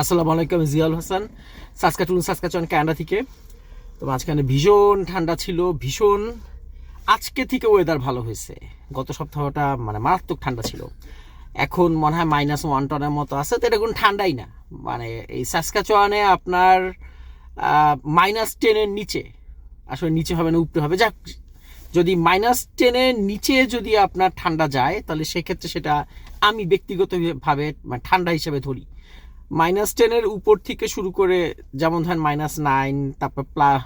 আসসালামু আলাইকুম Zial Hasan. Saskatoon Saskatchewan Canada থেকে। তো মাঝখানে ভীষণ ঠান্ডা ছিল, ভীষণ। আজকে থেকে ওয়েদার ভালো হয়েছে। গত সপ্তাহটা মানে মারাত্মক ঠান্ডা ছিল। এখন মনে হয় মাইনাস ওয়ান টনের মতো আছে, তো এটা কোনো ঠান্ডাই না। মানে এই সাসকাচোয়ানে আপনার মাইনাস টেনের নিচে। আসলে নিচে হবে না, উপরে হবে। যাক, যদি মাইনাস টেনের নিচে যদি আপনার ঠান্ডা যায়, তাহলে সেক্ষেত্রে সেটা আমি ব্যক্তিগতভাবে মানে ঠান্ডা হিসেবে ধরি। মাইনাস টেনের উপর থেকে শুরু করে যেমন ধরেন মাইনাস নাইন, তারপর প্লা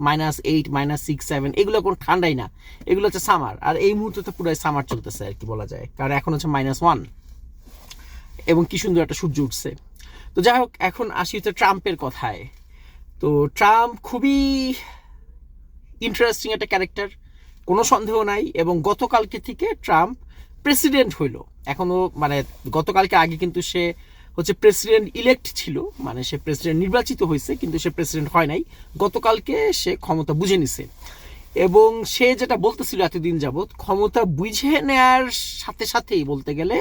minus eight, minus six, seven, এগুলো কোনো ঠান্ডাই না। এগুলো হচ্ছে সামার। আর এই মুহূর্তে তো পুরো সামার চলতেছে আর কি বলা যায়। কারণ এখন হচ্ছে মাইনাস ওয়ান। এবং কি সুন্দর একটা সূর্য উঠছে। তো যাই হোক, এখন আসি হচ্ছে ট্রাম্পের কথায়। তো ট্রাম্প খুবই ইন্টারেস্টিং একটা ক্যারেক্টার কোনো সন্দেহ নাই। এবং গতকালকে থেকে ট্রাম্প প্রেসিডেন্ট হইল। এখনও মানে গতকালকে আগে কিন্তু সে হচ্ছে প্রেসিডেন্ট ইলেক্ট ছিল মানে সে প্রেসিডেন্ট নির্বাচিত হয়েছে, কিন্তু সে প্রেসিডেন্ট হয় নাই। গতকালকে সে ক্ষমতা বুঝে নিছে। এবং সে যেটা বলতেছিল এতদিন যাবৎ, ক্ষমতা বুঝে নেয়ার সাথে সাথেই বলতে গেলে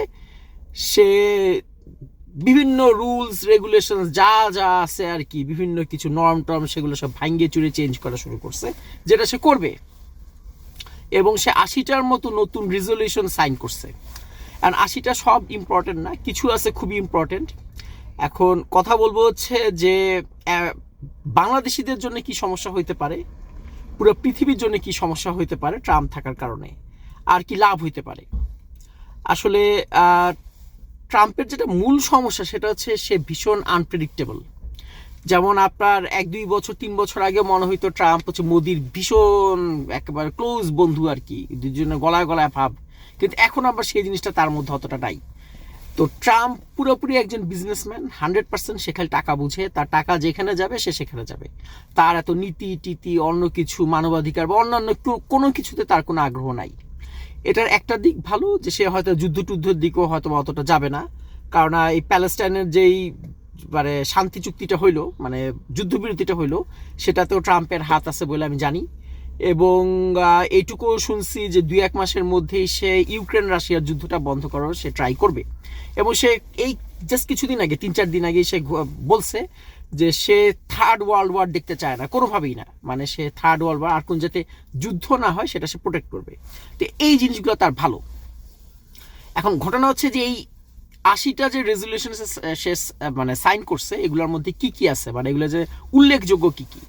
সে বিভিন্ন রুলস রেগুলেশন যা যা আছে আর কি, বিভিন্ন কিছু নর্ম টর্ম, সেগুলো সব ভাঙ্গে চুরে চেঞ্জ করা শুরু করছে, যেটা সে করবে। এবং সে আশিটার মতো নতুন রেজলিউশন সাইন করছে। আর আশিটা সব ইম্পর্টেন্ট না, কিছু আছে খুবই ইম্পর্টেন্ট এখন কথা বলব হচ্ছে যে বাংলাদেশিদের জন্য কি সমস্যা হইতে পারে? পুরো পৃথিবীর জন্য কি সমস্যা হইতে পারে ট্রাম্প থাকার কারণে? আর কি লাভ হইতে পারে? আসলে ট্রাম্পের যেটা মূল সমস্যা সেটা হচ্ছে সে ভীষণ আনপ্রেডিক্টেবল যেমন আপনার এক, দুই বছর, তিন বছর আগে মনে হইতো ট্রাম্প হচ্ছে মোদির ভীষণ একেবারে ক্লোজ বন্ধু আর কি। দুজনের গলায় গলায় ভাব। কিন্তু এখন আবার সেই জিনিসটা তার মধ্যে অতটা নাই। তো ট্রাম্প পুরোপুরি একজন বিজনেসম্যান হান্ড্রেড পার্সেন্ট সে খালি টাকা বুঝে, তার টাকা যেখানে যাবে সে সেখানে যাবে। তার এত নীতি, টিতি, অন্য কিছু, মানবাধিকার বা অন্যান্য কোনো কিছুতে তার কোনো আগ্রহ নাই। এটার একটা দিক ভালো যে সে হয়তো যুদ্ধ টুদ্ধের দিকেও হয়তো অতটা যাবে না। কারণ এই প্যালেস্টাইনের যেই মানে শান্তি চুক্তিটা হইল মানে যুদ্ধবিরতিটা হইল, সেটাতেও ট্রাম্পের হাত আছে বলে আমি জানি। এবং এইটুকুও শুনছি যে দুই এক মাসের মধ্যেই সে ইউক্রেন রাশিয়ার যুদ্ধটা বন্ধ করার সে ট্রাই করবে। এবং সে এই জাস্ট কিছুদিন আগে, তিন চার দিন আগে সে বলছে যে সে থার্ড ওয়ার্ল্ড ওয়ার দেখতে চায় না, কোনোভাবেই না। মানে সে থার্ড ওয়ার্ল্ড ওয়ার আর কোন যাতে যুদ্ধ না হয়, সেটা সে প্রোটেক্ট করবে। তো এই জিনিসগুলো তার ভালো। এখন ঘটনা হচ্ছে যে এই আশিটা যে রেজলিউশন সে মানে সাইন করছে, এগুলোর মধ্যে কি কি আছে? মানে এগুলো যে উল্লেখযোগ্য কি কি?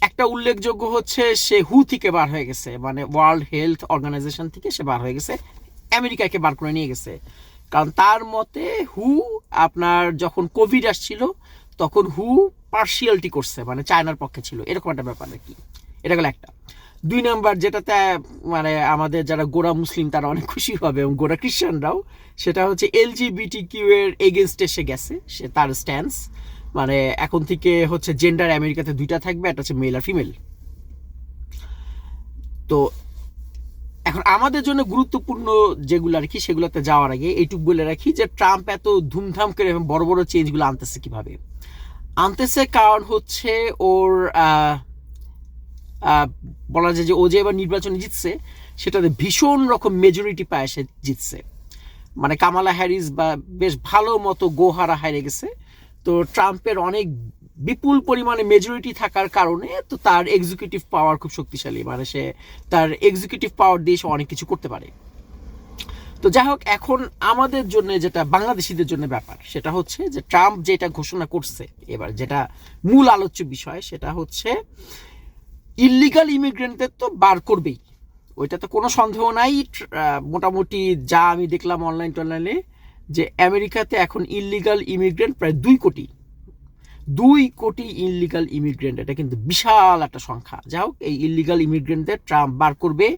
একটা উল্লেখযোগ্য হচ্ছে সে হু থেকে বার হয়ে গেছে মানে ওয়ার্ল্ড হেলথ অর্গানাইজেশন থেকে সে বার হয়ে গেছে, আমেরিকাকে বার করে নিয়ে গেছে। কারণ তার মতে হু আপনার যখন কোভিড আসছিল, তখন হু পার্সিয়ালিটি করছে মানে চায়নার পক্ষে ছিল। এরকম একটা ব্যাপার আর কি। এটা গেল একটা। দুই নাম্বার যেটাতে মানে আমাদের যারা গোড়া মুসলিম, তারা অনেক খুশি হবে, এবং গোড়া খ্রিস্টানরাও, সেটা হচ্ছে এলজিবিটি কিউ এর এগেনস্টে সে গেছে, সে তার স্ট্যান্স মানে এখন থেকে হচ্ছে জেন্ডার আমেরিকাতে দুইটা থাকবে, একটা হচ্ছে মেল আর ফিমেল তো এখন আমাদের জন্য গুরুত্বপূর্ণ যেগুলো আর কি, সেগুলোতে যাওয়ার আগে এইটুকু বলে রাখি যে ট্রাম্প এত ধুমধাম করে বড় বড় চেঞ্জগুলো আনতেছে কীভাবে? আনতেছে কারণ হচ্ছে ওর বলা যায় যে ও যে এবার নির্বাচনে জিতছে, সেটাতে ভীষণ রকম মেজরিটি পায় সে জিতছে। মানে কামালা হ্যারিস বা বেশ ভালো মতো গোহারা হারে গেছে। তো ট্রাম্পের অনেক বিপুল পরিমাণে মেজরিটি থাকার কারণে তো তার এক্সিকিউটিভ পাওয়ার খুব শক্তিশালী। মানে সে তার এক্সিকিউটিভ পাওয়ার দিয়ে সে অনেক কিছু করতে পারে। তো যাই হোক, এখন আমাদের জন্য যেটা, বাংলাদেশিদের জন্য ব্যাপার, সেটা হচ্ছে যে ট্রাম্প যেটা ঘোষণা করছে, এবার যেটা মূল আলোচ্য বিষয়, সেটা হচ্ছে ইলিগাল ইমিগ্রেন্টদের তো বার করবেই। ওইটা তো কোনো সন্দেহ নাই। মোটামুটি যা আমি দেখলাম অনলাইন টনলাইনে যে আমেরিকাতে এখন ইলিগাল ইমিগ্রেন্ট প্রায় দুই কোটি। দুই কোটি ইলিগাল ইমিগ্রেন্ট এটা কিন্তু বিশাল একটা সংখ্যা। যাই হোক, এই ইলিগাল ইমিগ্রেন্টদের ট্রাম্প বার করবে,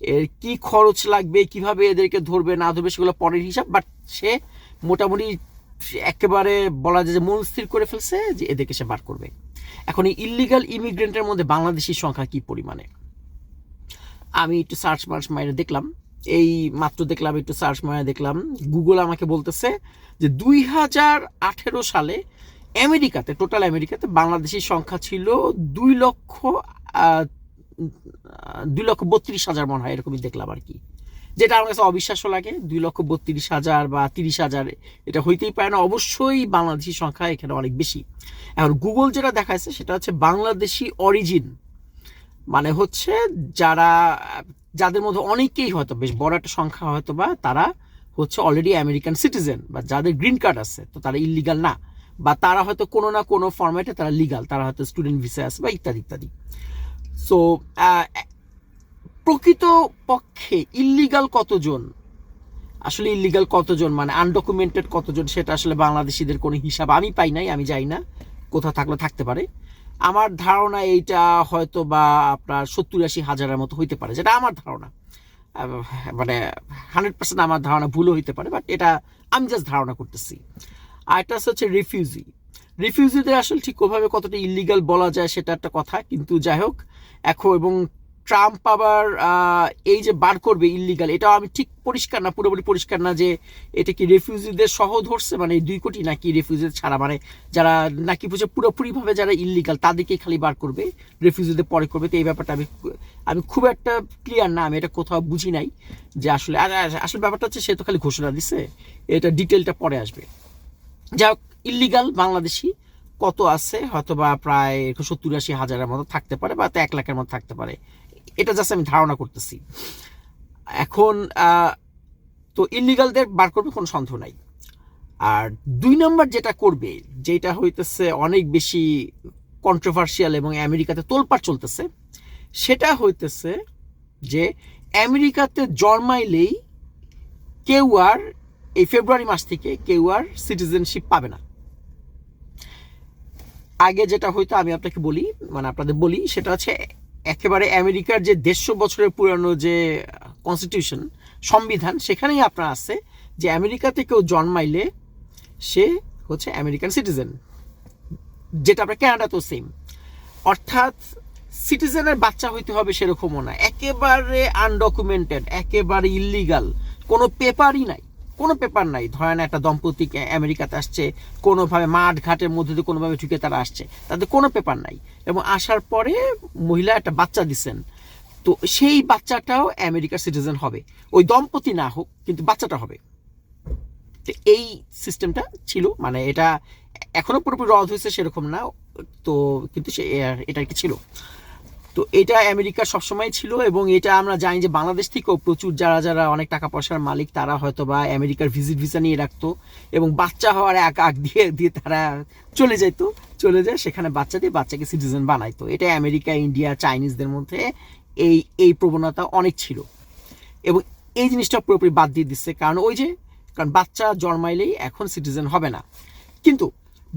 এর কি খরচ লাগবে, কীভাবে এদেরকে ধরবে, না ধরবে, সেগুলো পরের হিসাব বাট সে মোটামুটি একেবারে বলা যায় যে মন স্থির করে ফেলছে যে এদেরকে সে বার করবে। এখন এই ইলিগাল ইমিগ্রেন্টের মধ্যে বাংলাদেশির সংখ্যা কি পরিমাণে? আমি একটু সার্চ মার্চ মাইরে দেখলাম। এই মাত্র দেখলাম, একটু সার্চ মারে দেখলাম গুগল আমাকে বলতেছে যে দুই হাজার আঠেরো সালে আমেরিকাতে টোটাল আমেরিকাতে বাংলাদেশির সংখ্যা ছিল দুই লক্ষ দুই লক্ষ বত্রিশ হাজার মনে হয়, এরকমই দেখলাম আর কি। যেটা আমার কাছে অবিশ্বাস্য লাগে, দুই লক্ষ বত্রিশ হাজার বা তিরিশ হাজার, এটা হইতেই পারে না। অবশ্যই বাংলাদেশি সংখ্যা এখানে অনেক বেশি। এখন গুগল যেটা দেখাচ্ছে সেটা হচ্ছে বাংলাদেশি অরিজিন মানে হচ্ছে যারা যাদের মধ্যে অনেকেই হয়তো বেশ বড় একটা সংখ্যা হয়তো বা তারা হচ্ছে অলরেডি আমেরিকান সিটিজেন বা যাদের গ্রিন কার্ড আছে, তো তারা ইলিগাল না। বা তারা হয়তো কোনো না কোনো ফর্ম্যাটে তারা লিগাল তারা হয়তো স্টুডেন্ট ভিসা আছে বা ইত্যাদি ইত্যাদি। সো প্রকৃত পক্ষে ইল্লিগাল কতজন? আসলে ইল্লিগাল কতজন? মানে আনডকুমেন্টেড কতজন? সেটা আসলে বাংলাদেশিদের কোনো হিসাব আমি পাই নাই, আমি যাই না। কোথাও থাকলে থাকতে পারে। আমার ধারণা এইটা হয়তো বা আপনার সত্তর আশি হাজারের মতো হইতে পারে, যেটা আমার ধারণা। মানে হান্ড্রেড পার্সেন্ট আমার ধারণা ভুলও হইতে পারে, বাট এটা আমি জাস্ট ধারণা করতেছি। আর এটা হচ্ছে রিফিউজি। রিফিউজিদের আসলে ঠিক ওভাবে কতটা ইলিগাল বলা যায় সেটা একটা কথা, কিন্তু যাই হোক, এখন এবং ট্রাম্প আবার এই যে বার করবে ইলিগাল এটাও আমি ঠিক পরিষ্কার না, পুরোপুরি পরিষ্কার না যে এটা কি রেফিউজিদের সহ ধরছে মানে দুই কোটি নাকি রেফিউজিদের ছাড়া মানে যারা নাকি বুঝে পুরোপুরিভাবে যারা ইলিগাল তাদেরকেই খালি বার করবে রেফিউজিদের পরে করবে, তো এই ব্যাপারটা আমি আমি খুব একটা ক্লিয়ার না, আমি এটা কোথাও বুঝি নাই যে আসলে, আর আসলে ব্যাপারটা হচ্ছে সে তো খালি ঘোষণা দিছে, এটা ডিটেলটা পরে আসবে। হোক ইলিগাল বাংলাদেশি কত আছে হয়তো বা প্রায় সত্তর আশি হাজারের মতো থাকতে পারে, বা এক লাখের মতো থাকতে পারে। এটা জাস্ট আমি ধারণা করতেছি। এখন তো ইলিগালদের বার করবে কোনো সন্দেহ নাই। আর দুই নম্বর যেটা করবে, যেটা হইতেছে অনেক বেশি কন্ট্রোভার্সিয়াল এবং আমেরিকাতে তোলপাড় চলতেছে, সেটা হইতেছে যে আমেরিকাতে জন্মাইলেই কেউ আর এই ফেব্রুয়ারি মাস থেকে কেউ আর সিটিজেনশিপ পাবে না। আগে যেটা হয়তো আমি আপনাকে বলি মানে আপনাদের বলি, সেটা হচ্ছে একেবারে আমেরিকার যে দেড়শো বছরের পুরানো যে কনস্টিটিউশন সংবিধান, সেখানেই আপনার আছে যে আমেরিকাতে কেউ জন্মাইলে সে হচ্ছে আমেরিকান সিটিজেন যেটা আপনার ক্যানাডাতেও সেম অর্থাৎ সিটিজেনের বাচ্চা হইতে হবে সেরকমও না, একেবারে আনডকুমেন্টেড একেবারে ইলিগাল কোনো পেপারই নাই। কোনো পেপার নাই। ধরেন একটা দম্পতি আমেরিকাতে আসছে, কোনোভাবে মাঠ ঘাটের মধ্যে দিয়ে কোনোভাবে ঢুকে তারা আসছে, তাদের কোনো পেপার নাই। এবং আসার পরে মহিলা একটা বাচ্চা দিচ্ছেন তো সেই বাচ্চাটাও আমেরিকার সিটিজেন হবে। ওই দম্পতি না হোক, কিন্তু বাচ্চাটা হবে। তো এই সিস্টেমটা ছিল। মানে এটা এখনও পুরোপুরি রদ হয়েছে সেরকম না। তো কিন্তু সে এটা কি ছিল। তো এটা আমেরিকার সবসময় ছিল এবং এটা আমরা জানি যে বাংলাদেশ থেকেও প্রচুর যারা যারা অনেক টাকা পয়সার মালিক, তারা হয়তো বা আমেরিকার ভিজিট ভিসা নিয়ে রাখতো এবং বাচ্চা হওয়ার এক আগ দিয়ে দিয়ে তারা চলে যেত চলে যায়, সেখানে বাচ্চা দিয়ে বাচ্চাকে সিটিজেন বানাইতো। এটা আমেরিকা, ইন্ডিয়া, চাইনিজদের মধ্যে এই এই প্রবণতা অনেক ছিল। এবং এই জিনিসটা পুরোপুরি বাদ দিয়ে দিচ্ছে, কারণ ওই যে, কারণ বাচ্চা জন্মাইলেই এখন সিটিজেন হবে না। কিন্তু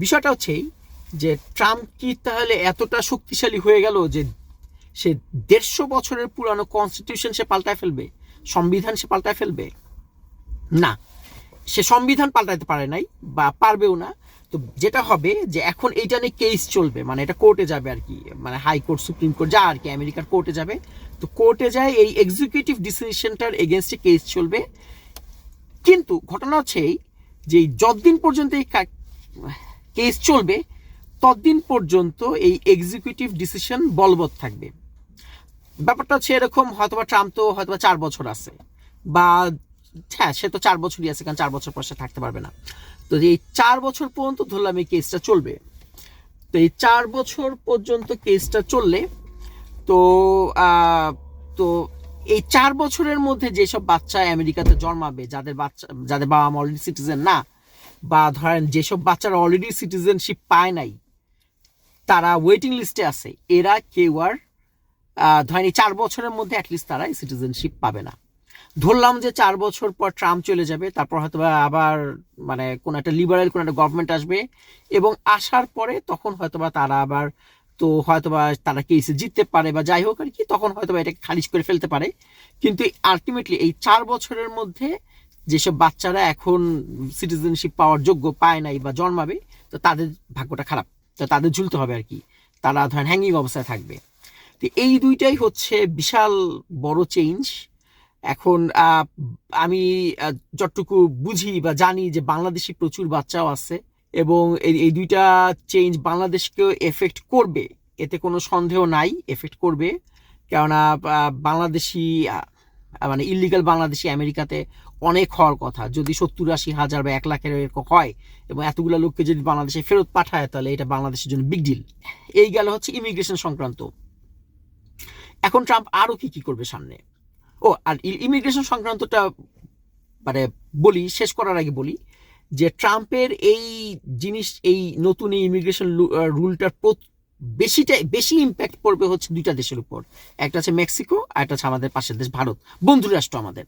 বিষয়টা হচ্ছে এই যে ট্রাম্প কি তাহলে এতটা শক্তিশালী হয়ে গেল যে সে দেড়শো বছরের পুরানো কনস্টিটিউশন সে পাল্টায় ফেলবে? সংবিধান সে পাল্টায় ফেলবে? না। সে সংবিধান পাল্টাতে পারে নাই বা পারবেও না। তো যেটা হবে যে এখন এইটা নিয়ে কেস চলবে মানে এটা কোর্টে যাবে আর কি মানে হাইকোর্ট সুপ্রিম কোর্ট যা আর কি আমেরিকার কোর্টে যাবে। তো কোর্টে যায়, এই এক্সিকিউটিভ ডিসিশনটার এগেনস্টে কেস চলবে। কিন্তু ঘটনা হচ্ছে এই যে যতদিন পর্যন্ত এই কেস চলবে, ততদিন পর্যন্ত এই এক্সিকিউটিভ ডিসিশন বলবৎ থাকবে। ব্যাপারটা হচ্ছে এরকম, হয়তোবা ট্রাম্প তো হয়তোবা চার বছর আছে। বা হ্যাঁ সে তো চার বছরই আছে, কারণ চার বছর পর সে থাকতে পারবে না। তো এই চার বছর পর্যন্ত ধরলাম এই কেসটা চলবে। তো এই চার বছর পর্যন্ত কেসটা চললে, তো তো এই চার বছরের মধ্যে যেসব বাচ্চা আমেরিকাতে জন্মাবে, যাদের বাচ্চা, যাদের বাবা মা অলরেডি সিটিজেন না, বা ধরেন যেসব বাচ্চারা অলরেডি সিটিজেনশিপ পায় নাই, তারা ওয়েটিং লিস্টে আছে। এরা কেউ আর ধরেন চার বছরের মধ্যে অ্যাটলিস্ট তারা সিটিজেনশিপ পাবে না। ধরলাম যে চার বছর পর ট্রাম্প চলে যাবে, তারপর হয়তো আবার মানে কোনো একটা লিবারেল কোনো একটা গভর্নমেন্ট আসবে এবং আসার পরে তখন হয়তোবা তারা আবার তো হয়তোবা তারা কেসে জিততে পারে বা যাই হোক আর কি, তখন হয়তোবা এটাকে খারিজ করে ফেলতে পারে। কিন্তু আলটিমেটলি এই চার বছরের মধ্যে যেসব বাচ্চারা এখন সিটিজেনশিপ পাওয়ার যোগ্য পায় নাই বা জন্মাবে, তো তাদের ভাগ্যটা খারাপ, তো তাদের ঝুলতে হবে আর কি। তারা ধরেন হ্যাঙ্গিং অবস্থায় থাকবে। তো এই দুইটাই হচ্ছে বিশাল বড় চেঞ্জ এখন আমি যতটুকু বুঝি বা জানি যে বাংলাদেশি প্রচুর বাচ্চাও আছে এবং এই দুইটা চেঞ্জ বাংলাদেশকেও এফেক্ট করবে। এতে কোনো সন্দেহ নাই এফেক্ট করবে। কেননা বাংলাদেশি মানে ইলিগাল বাংলাদেশি আমেরিকাতে অনেক হওয়ার কথা। যদি সত্তর আশি হাজার বা এক লাখের এরকম হয় এবং এতগুলো লোককে যদি বাংলাদেশে ফেরত পাঠায়, তাহলে এটা বাংলাদেশের জন্য বিগ ডিল এই গেল হচ্ছে ইমিগ্রেশন সংক্রান্ত। এখন ট্রাম্প আরও কি কি করবে সামনে? ও, আর ইমিগ্রেশন সংক্রান্তটা মানে বলি, শেষ করার আগে বলি, যে ট্রাম্পের এই জিনিস, এই নতুন এই ইমিগ্রেশন রুলটার বেশিটা বেশি ইম্প্যাক্ট পড়বে হচ্ছে দুইটা দেশের উপর। একটা হচ্ছে মেক্সিকো আর একটা হচ্ছে আমাদের পাশের দেশ ভারত। বন্ধু রাষ্ট্র আমাদের।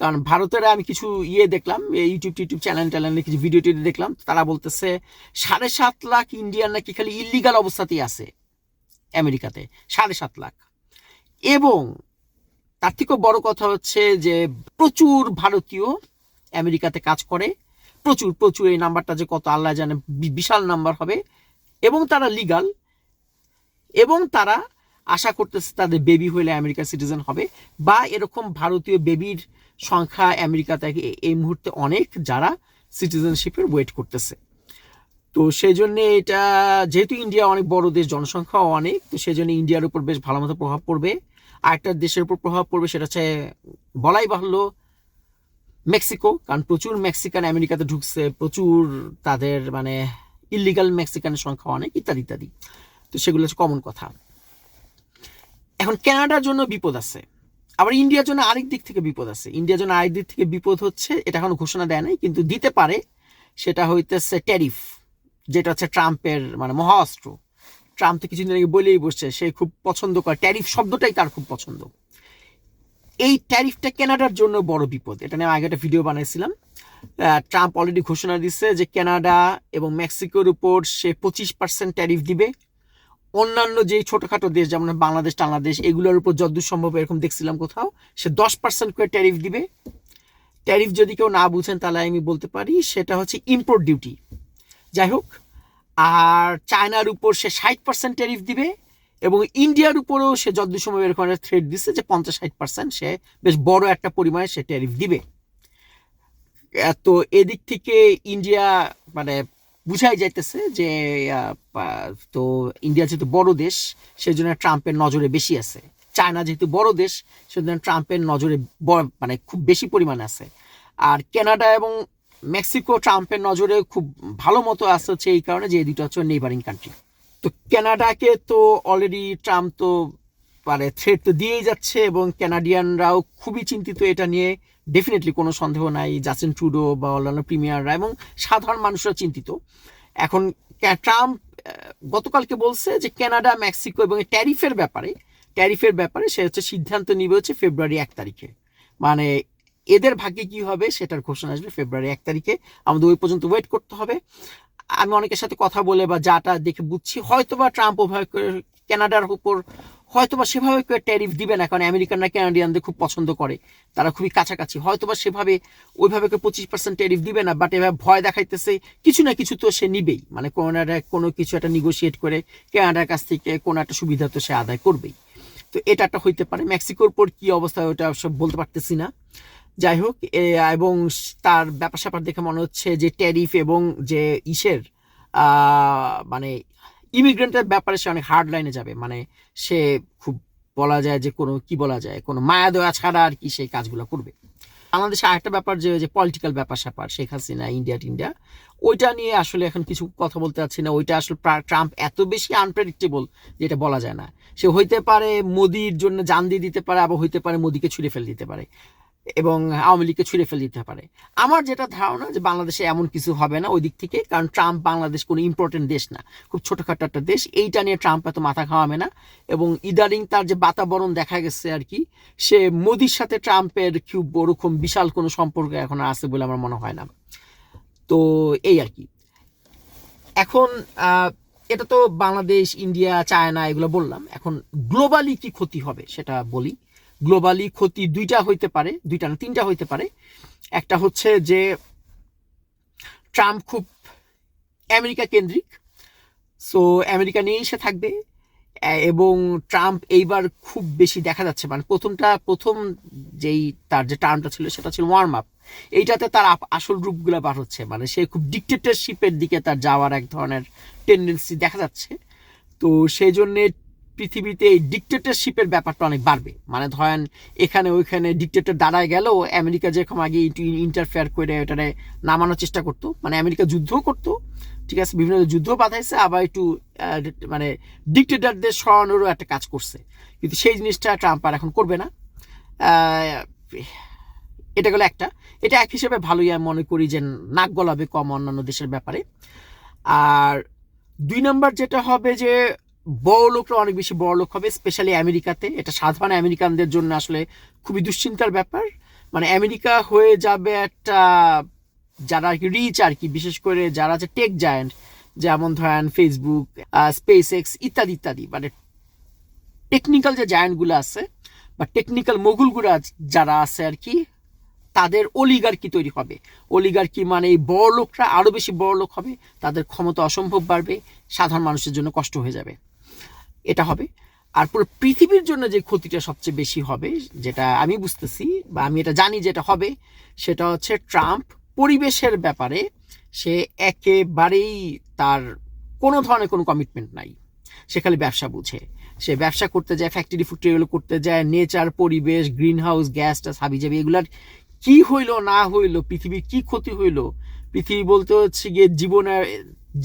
কারণ ভারতের আমি কিছু ইয়ে দেখলাম ইউটিউব টিউটিউব চ্যানেল ট্যানেলে কিছু ভিডিও টিডিও দেখলাম, তারা বলতেছে সাড়ে সাত লাখ ইন্ডিয়ান নাকি খালি ইলিগাল অবস্থাতেই আছে আমেরিকাতে। সাড়ে সাত লাখ। এবং তার থেকেও বড় কথা হচ্ছে যে প্রচুর ভারতীয় আমেরিকাতে কাজ করে, প্রচুর প্রচুর এই নাম্বারটা যে কত আল্লাহ জানে বিশাল নাম্বার হবে, এবং তারা লিগাল এবং তারা আশা করতেছে তাদের বেবি হইলে আমেরিকা সিটিজেন হবে, বা এরকম ভারতীয় বেবির সংখ্যা আমেরিকাতে এই মুহূর্তে অনেক যারা সিটিজেনশিপের ওয়েট করতেছে। তো সেই জন্য এটা, যেহেতু ইন্ডিয়া অনেক বড় দেশ, জনসংখ্যাও অনেক, তো সেই জন্য ইন্ডিয়ার উপর বেশ ভালো মতো প্রভাব পড়বে। আরেকটা দেশের উপর প্রভাব পড়বে সেটা হচ্ছে, বলাই বাহুল্য, মেক্সিকো, কারণ প্রচুর মেক্সিকান আমেরিকাতে ঢুকছে, প্রচুর তাদের মানে ইলিগাল মেক্সিকানের সংখ্যা অনেক, ইত্যাদি ইত্যাদি। তো সেগুলো হচ্ছে কমন কথা। এখন কানাডার জন্য বিপদ আছে। আবার ইন্ডিয়ার জন্য আরেক দিক থেকে বিপদ আছে। ইন্ডিয়ার জন্য আরেক দিক থেকে বিপদ হচ্ছে, এটা এখনও ঘোষণা দেয় নাই, কিন্তু দিতে পারে, সেটা হইতেছে ট্যারিফ যেটা হচ্ছে ট্রাম্পের মানে মহাঅস্ত্র। ট্রাম্প তো কিছুদিন আগে বলেই বসছে, সে খুব পছন্দ করে। ট্যারিফ শব্দটাই তার খুব পছন্দ। এই ট্যারিফটা কেনাডার জন্য বড় বিপদ। এটা নিয়ে আগে একটা ভিডিও বানাইছিলাম। ট্রাম্প অলরেডি ঘোষণা দিচ্ছে যে কানাডা এবং মেক্সিকোর উপর সে পঁচিশ পার্সেন্ট ট্যারিফ দিবে। অন্যান্য যে ছোটখাটো দেশ, যেমন বাংলাদেশ বাংলাদেশ এগুলোর উপর যদ্দূর সম্ভব এরকম দেখছিলাম কোথাও, সে দশ পার্সেন্ট করে ট্যারিফ দিবে। ট্যারিফ যদি কেউ না বুঝেন, তাহলে আমি বলতে পারি সেটা হচ্ছে ইম্পোর্ট ডিউটি যাই হোক আর চায়নার উপর সে ষাট পার্সেন্ট ট্যারিফ দিবে এবং ইন্ডিয়ার উপরেও সে যদ্দূর সময় এরকম একটা থ্রেড দিচ্ছে যে পঞ্চাশ ষাট পার্সেন্ট সে বেশ বড় একটা পরিমাণে সে ট্যারিফ দিবে। তো এদিক থেকে ইন্ডিয়া মানে বুঝাই যাইতেছে যে তো ইন্ডিয়া যেহেতু বড় দেশ, সেজন্য ট্রাম্পের নজরে বেশি আছে। চায়না যেহেতু বড় দেশ, সেজন্য ট্রাম্পের নজরে মানে খুব বেশি পরিমাণে আছে। আর কানাডা এবং মেক্সিকো ট্রাম্পের নজরে খুব ভালো মতো হচ্ছে এই কারণে যে দুটো হচ্ছে নেইবারিং কান্ট্রি তো ক্যানাডাকে তো অলরেডি ট্রাম্প তো মানে থ্রেট তো দিয়েই যাচ্ছে এবং কানাডিয়ানরাও খুবই চিন্তিত এটা নিয়ে। ডেফিনেটলি কোনো সন্দেহ নাই জাসিন ট্রুডো বা অন্যান্য প্রিমিয়াররা এবং সাধারণ মানুষরা চিন্তিত। এখন ট্রাম্প গতকালকে বলছে যে কানাডা, মেক্সিকো এবং ট্যারিফের ব্যাপারে ট্যারিফের ব্যাপারে সে হচ্ছে সিদ্ধান্ত নিবে হচ্ছে ফেব্রুয়ারি এক তারিখে। মানে এদের ভাগ্যে কি হবে সেটার ঘোষণা আসবে ফেব্রুয়ারি এক তারিখে। আমাদের ওই পর্যন্ত ওয়েট করতে হবে। আমি অনেকের সাথে কথা বলে বা যাটা দেখে বুঝছি, হয়তোবা ট্রাম্প ওভাবে কানাডার উপর, হয়তোবা সেভাবে করে ট্যারিফ দিবে না, কারণ আমেরিকানরা কানাডিয়ানদের খুব পছন্দ করে। তারা খুবই কাছাকাছি। হয়তোবা সেভাবে ওইভাবে করে পঁচিশ পার্সেন্ট ট্যারিফ দিবে না বাট এভাবে ভয় দেখাইতেছে, কিছু না কিছু তো সে নিবেই। মানে কোনো কোনো কিছু একটা নিগোসিয়েট করে কানাডার কাছ থেকে কোনো একটা সুবিধা তো সে আদায় করবেই। তো এটা একটা হইতে পারে। মেক্সিকোর পর কি অবস্থা ওটা সব বলতে পারতেছি না। যাই হোক এবং তার ব্যাপার স্যাপার দেখে মনে হচ্ছে যে ট্যারিফ এবং যে ইসের মানে ইমিগ্রেন্টের ব্যাপারে সে অনেক হার্ড লাইনে যাবে। মানে সে খুব বলা যায় যে কোনো, কি বলা যায়, কোনো মায়া দয়া ছাড়া আর কি সেই কাজগুলো করবে। বাংলাদেশে আরেকটা ব্যাপার যে যে পলিটিক্যাল ব্যাপার স্যাপার শেখ হাসিনা, ইন্ডিয়া টিন্ডিয়া, ওইটা নিয়ে আসলে এখন কিছু কথা বলতে চাচ্ছি না। ওইটা আসলে ট্রাম্প এত বেশি আনপ্রেডিক্টেবল যেটা বলা যায় না। সে হইতে পারে মোদির জন্য জান দিয়ে দিতে পারে, আবার হইতে পারে মোদিকে ছুঁড়ে ফেলে দিতে পারে। এবং আওয়ামী লীগকে ছুঁড়ে ফেলে দিতে পারে। আমার যেটা ধারণা যে বাংলাদেশে এমন কিছু হবে না ওই দিক থেকে, কারণ ট্রাম্প বাংলাদেশ কোনো ইম্পর্টেন্ট দেশ না। খুব ছোটোখাটো একটা দেশ, এইটা নিয়ে ট্রাম্প এত মাথা খাওয়াবে না। এবং ইদারিং তার যে বাতাবরণ দেখা গেছে আর কি, সে মোদির সাথে ট্রাম্পের খুব ওরকম বিশাল কোনো সম্পর্ক এখন আছে বলে আমার মনে হয় না। তো এই আর কি। এখন এটা তো বাংলাদেশ, ইন্ডিয়া, চায়না, এগুলো বললাম। এখন গ্লোবালি কি ক্ষতি হবে সেটা বলি। গ্লোবালি ক্ষতি দুইটা হইতে পারে, দুইটা না, তিনটা হইতে পারে। একটা হচ্ছে যে ট্রাম্প খুব আমেরিকা কেন্দ্রিক সো আমেরিকা নিয়েই সে থাকবে এবং ট্রাম্প এইবার খুব বেশি দেখা যাচ্ছে। মানে প্রথমটা, প্রথম যেই তার যে টার্মটা ছিল সেটা ছিল ওয়ার্ম আপ এইটাতে তার আসল রূপগুলো বার হচ্ছে। মানে সে খুব ডিকটেটরশিপের দিকে তার যাওয়ার এক ধরনের টেন্ডেন্সি দেখা যাচ্ছে। তো সেই জন্যে পৃথিবীতে এই ডিকটেটরশিপের ব্যাপারটা অনেক বাড়বে। মানে ধরেন, এখানে ওইখানে ডিকটেটর দাঁড়ায় গেল, আমেরিকা যেরকম আগে ইন্টারফেয়ার করে এটারে নামানোর চেষ্টা করতো মানে আমেরিকা যুদ্ধও করতো, ঠিক আছে, বিভিন্ন যুদ্ধ বাধাইছে আবার একটু মানে ডিকটেটরদের সরানোরও একটা কাজ করছে। কিন্তু সেই জিনিসটা ট্রাম্প আর এখন করবে না। এটা গেলো একটা। এটা এক হিসেবে ভালোই আমি মনে করি যে নাক গলাবে কম অন্যান্য দেশের ব্যাপারে। আর দুই নম্বর যেটা হবে যে বড় লোকরা অনেক বেশি বড় লোক হবে স্পেশালি আমেরিকাতে। এটা সাধারণ আমেরিকানদের জন্য আসলে খুবই দুশ্চিন্তার ব্যাপার। মানে আমেরিকা হয়ে যাবে একটা, যারা আর কি রিচ আর কি, বিশেষ করে যারা আছে টেক জায়ান্ট যেমন ধরেন ফেসবুক স্পেস এক্স ইত্যাদি ইত্যাদি। মানে টেকনিক্যাল যে জায়ান্টগুলো আছে, বা টেকনিক্যাল মোগুলগুলো যারা আছে আর কি, তাদের অলিগার্কি তৈরি হবে। অলিগার্কি মানে এই বড় লোকরা আরও বেশি বড় লোক হবে, তাদের ক্ষমতা অসম্ভব বাড়বে, সাধারণ মানুষের জন্য কষ্ট হয়ে যাবে। এটা হবে। আর পুরো পৃথিবীর জন্য যে ক্ষতিটা সবচেয়ে বেশি হবে, যেটা আমি বুঝতেছি বা আমি এটা জানি যেটা হবে, সেটা হচ্ছে ট্রাম্প পরিবেশের ব্যাপারে সে একেবারেই তার কোনো ধরনের কোনো কমিটমেন্ট নাই। সে খালি ব্যবসা বুঝে। সে ব্যবসা করতে যায় ফ্যাক্টরি ফুক্টরি এগুলো করতে যায় নেচার পরিবেশ গ্রিন হাউস গ্যাস টাস হাবি যাবি এগুলার কি হইল, না হইল, পৃথিবীর কি ক্ষতি হইল, পৃথিবী বলতে হচ্ছে গিয়ে জীবনের,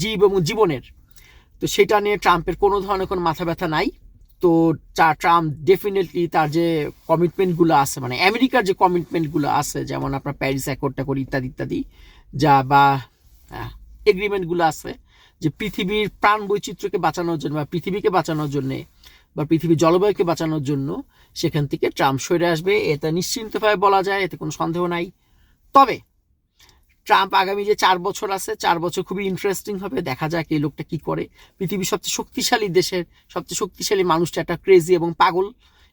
জীব এবং জীবনের তো সেটা নিয়ে ট্রাম্পের কোনো ধরনের কোনো মাথা ব্যথা নাই। তো ট্রাম্প ডেফিনেটলি তার যে কমিটমেন্টগুলো আছে মানে আমেরিকার যে কমিটমেন্টগুলো আছে, যেমন আপনার প্যারিস অ্যাকর্ডটা করি ইত্যাদি ইত্যাদি, যা বা এগ্রিমেন্টগুলো আছে যে পৃথিবীর প্রাণ বৈচিত্র্যকে বাঁচানোর জন্য বা পৃথিবীকে বাঁচানোর জন্যে বা পৃথিবীর জলবায়ুকে বাঁচানোর জন্য সেখান থেকে ট্রাম্প সরে আসবে। এটা নিশ্চিন্তভাবে বলা যায়, এতে কোনো সন্দেহ নাই। তবে ট্রাম্প আগামী যে চার বছর আছে, চার বছর খুবই ইন্টারেস্টিং হবে, দেখা যাক এই লোকটা কি করে। পৃথিবীর সবচেয়ে শক্তিশালী দেশের, সবচেয়ে শক্তিশালী মানুষটা একটা ক্রেজি এবং পাগল,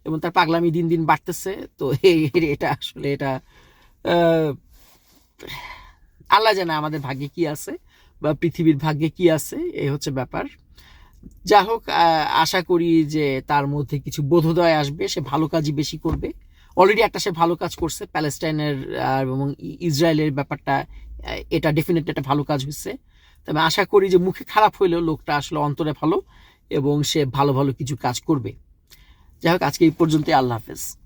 এবং তার পাগলামি দিন দিন বাড়তেছে। তো এটা আসলে এটা আল্লাহ জানে আমাদের ভাগ্যে কি আছে, বা পৃথিবীর ভাগ্যে কি আছে এই হচ্ছে ব্যাপার। যা হোক আশা করি যে তার মধ্যে কিছু বোধোদয় আসবে, সে ভালো কাজই বেশি করবে। অলরেডি একটা সে ভালো কাজ করছে, প্যালেস্টাইনের এবং ইসরায়েলের ব্যাপারটা এটা ডেফিনেটলি একটা ভালো কাজ হচ্ছে তবে আশা করি যে মুখে খারাপ হইলেও লোকটা আসলে অন্তরে ভালো এবং সে ভালো ভালো কিছু কাজ করবে। যাই হোক, আজকে এই পর্যন্তই, আল্লাহ হাফেজ।